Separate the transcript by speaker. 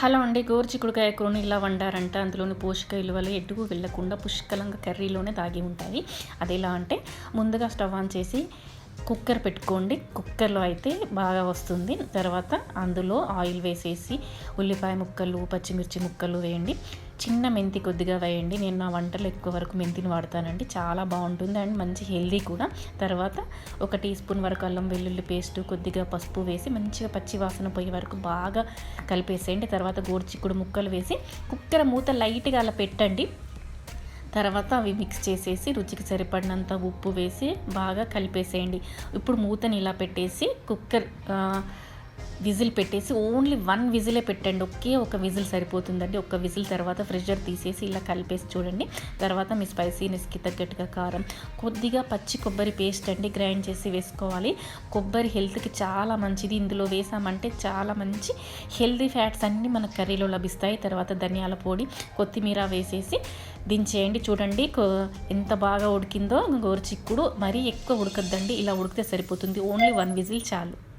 Speaker 1: Hello అండి గోరుచిక్కుడుకాయ కూరని ఇలా వండారంట. అందులోని పోషక విలువలు ఎటుకు వెళ్ళకుండా పుష్కలంగా కర్రీలోనే దాగి ఉంటాయి అది ఎలా అంటే ముందుగా స్టవ్ ఆన్ చేసి కుక్కర్ పెట్టుకోండి. కుక్కర్లో అయితే బాగా వస్తుంది. తర్వాత అందులో ఆయిల్ వేసేసి ఉల్లిపాయ ముక్కలు పచ్చిమిర్చి ముక్కలు వేయండి. చిన్న మెంతి కొద్దిగా వేయండి. నేను నా వంటలు ఎక్కువ వరకు మెంతిని వాడతానండి. చాలా బాగుంటుంది అండ్ మంచి హెల్దీ కూడా. తర్వాత ఒక టీ స్పూన్ వరకు అల్లం వెల్లుల్లి పేస్ట్ కొద్దిగా పసుపు వేసి మంచిగా పచ్చి వాసన పోయే వరకు బాగా కలిపేసేయండి. తర్వాత గోరుచిక్కుడు ముక్కలు వేసి కుక్కర్ మూత లైట్గా అలా పెట్టండి. తర్వాత అవి మిక్స్ చేసేసి రుచికి సరిపడినంత ఉప్పు వేసి బాగా కలిపేసేయండి. ఇప్పుడు మూతని ఇలా పెట్టేసి కుక్కర్ విజిల్ పెట్టేసి ఓన్లీ వన్ విజిలే పెట్టండి. ఒకే ఒక విజిల్ సరిపోతుందండి. ఒక విజిల్ తర్వాత ఫ్రిడ్జర్ తీసేసి ఇలా కలిపేసి చూడండి. తర్వాత మీ స్పైసీనెస్కి తగ్గట్టుగా కారం. కొద్దిగా పచ్చి కొబ్బరి పేస్ట్ అండి గ్రైండ్ చేసి వేసుకోవాలి. కొబ్బరి హెల్త్కి చాలా మంచిది. ఇందులో వేసామంటే చాలా మంచి హెల్దీ ఫ్యాట్స్ అన్నీ మన కర్రీలో లభిస్తాయి. తర్వాత ధనియాల పొడి కొత్తిమీర వేసేసి దించేయండి. చూడండి ఎంత బాగా ఉడికిందో గోరుచిక్కుడు మరీ ఎక్కువ ఉడకద్దండి. ఇలా ఉడికితే సరిపోతుంది. ఓన్లీ వన్ విజిల్ చాలు.